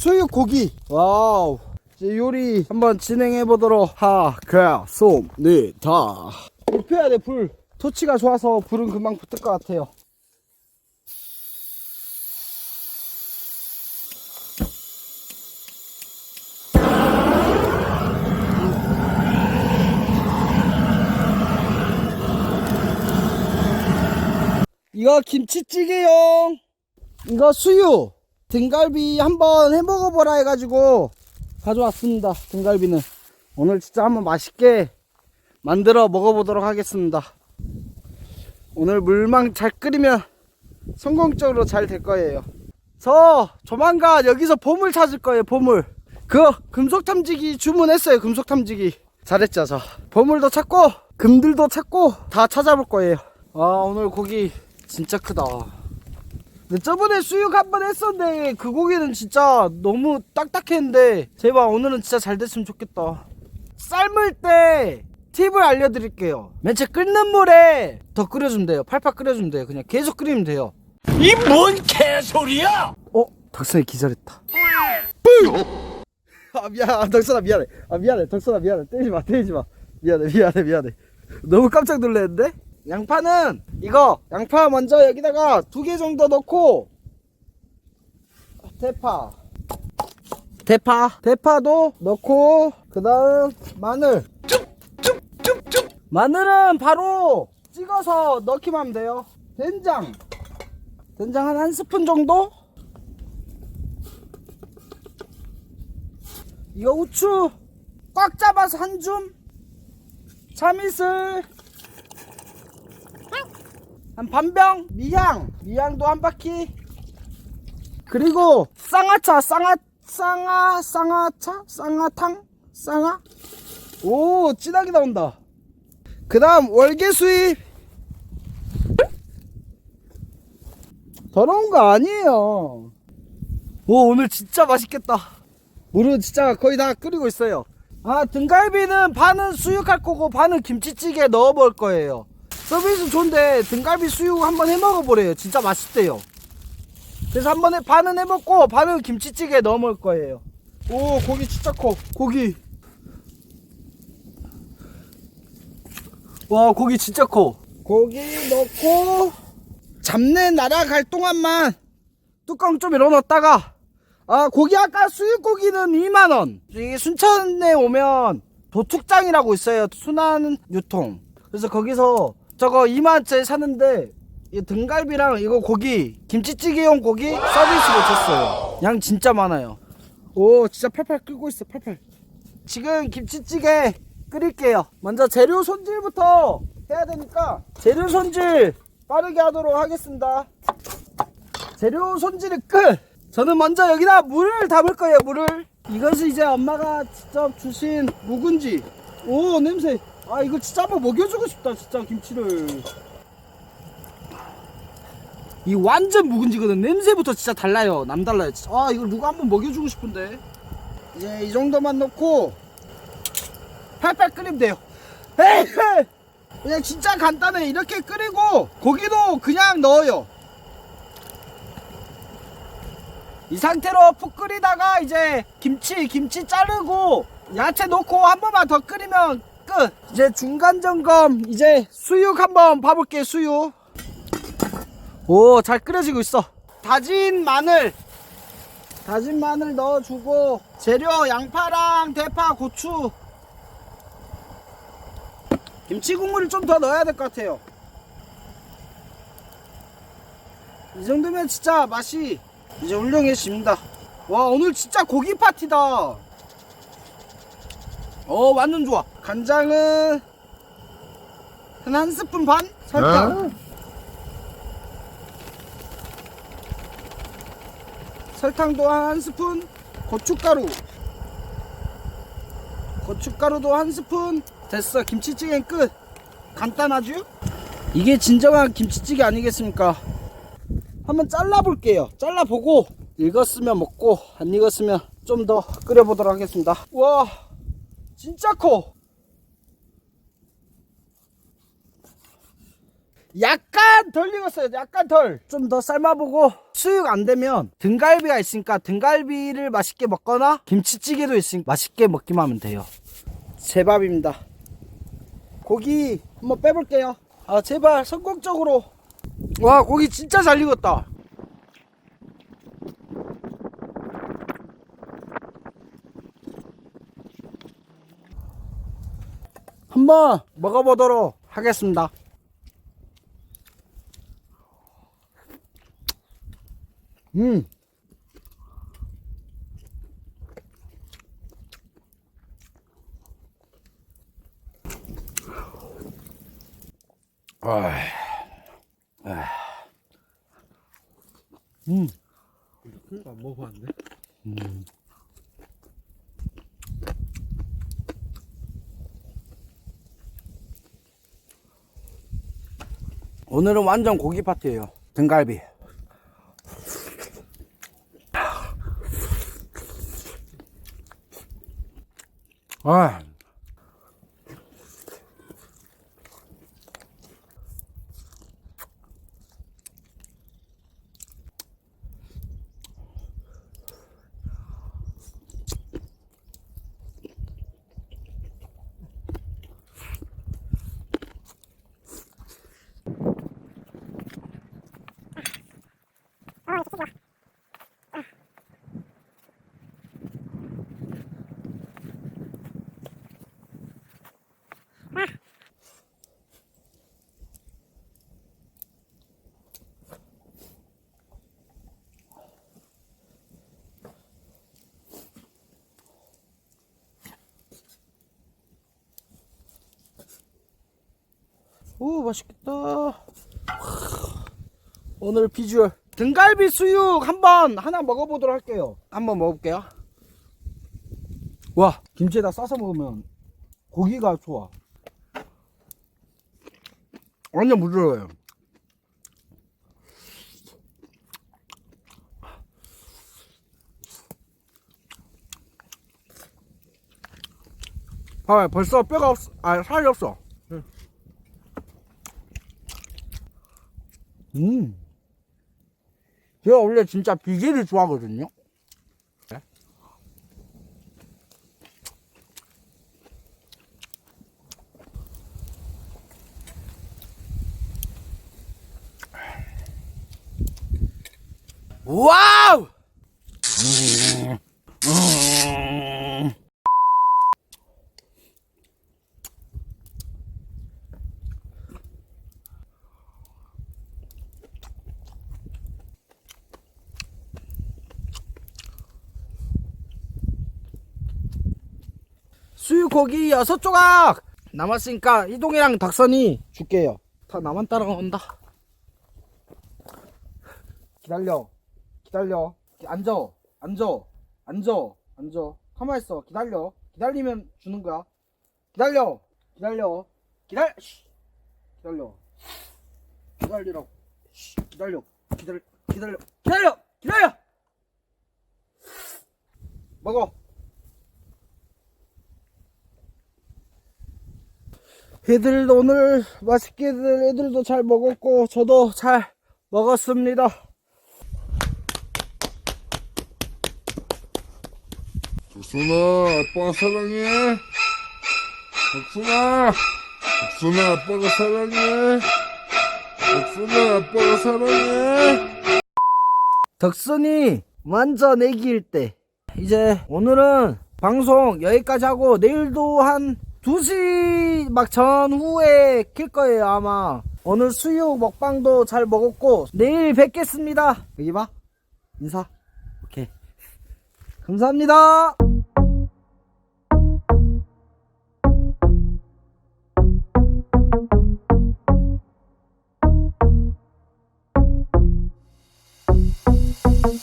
수육 고기. 와우. 이제 요리 한번 진행해 보도록 하겠습니다. 불 펴야 돼, 불. 토치가 좋아서 불은 금방 붙을 것 같아요. 이거 김치찌개용. 이거 수유. 등갈비 한번 해 먹어 보라 해가지고 가져왔습니다. 등갈비는. 오늘 진짜 한번 맛있게 만들어 먹어보도록 하겠습니다. 오늘 물망 잘 끓이면 성공적으로 잘 될 거예요. 저 조만간 여기서 보물 찾을 거예요. 보물. 그 금속 탐지기 주문했어요. 금속 탐지기. 잘했죠, 저. 보물도 찾고 금들도 찾고 다 찾아볼 거예요. 아, 오늘 고기 진짜 크다. 근데 저번에 수육 한 번 했었는데 그 고기는 진짜 너무 딱딱했는데 제발 오늘은 진짜 잘 됐으면 좋겠다. 삶을 때 팁을 알려드릴게요. 맨 처음 끓는 물에 더 끓여주면 돼요. 팔팔 끓여주면 돼요. 그냥 계속 끓이면 돼요. 이 뭔 개소리야! 어? 덕선이 기절했다. 아 미안, 아, 덕선아 미안해. 아 미안해, 덕선아 미안해. 때리지 마, 때리지 마. 미안해, 미안해, 미안해. 너무 깜짝 놀랐는데? 양파는 이거 양파 먼저 여기다가 두 개 정도 넣고 대파, 대파, 대파도 넣고 그 다음 마늘. 마늘은 바로 찍어서 넣기만 하면 돼요. 된장. 된장 한 한 스푼 정도? 이거 후추 꽉 잡아서 한 줌. 참이슬 한 반병. 미향 미향도 한 바퀴. 그리고 쌍화차 쌍화 쌍화 쌍화차 쌍화탕 쌍화. 오 진하게 나온다. 그 다음 월계수잎. 더러운 거 아니에요. 오, 오늘 진짜 맛있겠다. 물은 진짜 거의 다 끓이고 있어요. 아, 등갈비는 반은 수육할 거고 반은 김치찌개에 넣어 먹을 거예요. 서비스 좋은데 등갈비 수육 한번 해 먹어보래요. 진짜 맛있대요. 그래서 한 번에 반은 해 먹고 반은 김치찌개에 넣어 먹을 거예요. 오, 고기 진짜 커. 고기. 와, 고기 진짜 커. 고기 넣고 잡내 날아갈 동안만 뚜껑 좀 열어놨다가 아 고기 아까 수육고기는 2만원 이게 순천에 오면 도축장이라고 있어요 순환 유통 그래서 거기서 저거 2만원짜리 사는데 이 등갈비랑 이거 고기 김치찌개용 고기 서비스로 줬어요. 양 진짜 많아요. 오 진짜 팔팔 끓고 있어 팔팔. 지금 김치찌개 끓일게요. 먼저 재료 손질부터 해야 되니까 재료 손질 빠르게 하도록 하겠습니다. 재료 손질이 끝! 저는 먼저 여기다 물을 담을 거예요 물을. 이것은 이제 엄마가 직접 주신 묵은지. 오 냄새 아 이거 진짜 한번 먹여주고 싶다 진짜 김치를. 이 완전 묵은지거든. 냄새부터 진짜 달라요. 남달라요 진짜. 아 이거 누가 한번 먹여주고 싶은데. 이제 이 정도만 넣고 팔팔 끓이면 돼요. 에이 그냥 진짜 간단해. 이렇게 끓이고 고기도 그냥 넣어요. 이 상태로 푹 끓이다가 이제 김치 김치 자르고 야채 넣고 한 번만 더 끓이면 끝. 이제 중간 점검. 이제 수육 한번 봐볼게요 수육. 오 잘 끓여지고 있어. 다진 마늘. 다진 마늘 넣어주고 재료 양파랑 대파 고추. 김치 국물을 좀 더 넣어야 될 것 같아요. 이 정도면 진짜 맛이 이제 훌륭해집니다. 와 오늘 진짜 고기 파티다. 어 완전 좋아 간장은 한 한 스푼 반? 설탕 설탕도 한 스푼 고춧가루. 고춧가루도 한 스푼. 됐어. 김치찌개는 끝. 간단하죠? 이게 진정한 김치찌개 아니겠습니까? 한번 잘라볼게요. 잘라보고 익었으면 먹고 안 익었으면 좀 더 끓여보도록 하겠습니다. 와 진짜 커 약간 덜 익었어요. 약간 덜. 좀 더 삶아보고 수육 안 되면 등갈비가 있으니까 등갈비를 맛있게 먹거나 김치찌개도 있으니까 맛있게 먹기만 하면 돼요. 제 밥입니다. 고기 한번 빼볼게요. 아 제발 성공적으로. 와 고기 진짜 잘 익었다. 한번 먹어보도록 하겠습니다. 음. 아. 아. 음. 안 먹어봤네. 오늘은 완전 고기 파티예요. 등갈비. 아. 오 맛있겠다. 오늘 비주얼. 등갈비 수육 한번 하나 먹어보도록 할게요. 한번 먹어볼게요. 와 김치에다 싸서 먹으면 고기가 좋아. 완전 부드러워요. 봐봐요 벌써 뼈가 없, 아 살이 없어 음. 제가 원래 진짜 비계를 좋아하거든요. 와우! 수육고기 여섯 조각 남았으니까 이동이랑 닭선이 줄게요. 다 나만 따라온다. 기다려, 기다려, 기- 앉아, 앉아, 앉아, 앉아. 가만 있어, 기다려. 기다리면 주는 거야. 기다려, 기다려, 기다려, 씨. 기다려, 기다리라고, 씨. 기다려, 기다려, 기다려, 기다려, 기다려. 먹어. 애들 오늘 맛있게들 애들도 잘 먹었고 저도 잘 먹었습니다. 덕순아, 아빠가 사랑해. 덕순아, 덕순아, 아빠가 사랑해. 덕순아, 아빠가 사랑해. 덕순이 완전 애기일 때 이제 오늘은 방송 여기까지 하고 내일도 한 2시 막 전후에 킬 거예요 아마. 오늘 수육 먹방도 잘 먹었고 내일 뵙겠습니다. 여기 봐. 인사. 오케이. 감사합니다.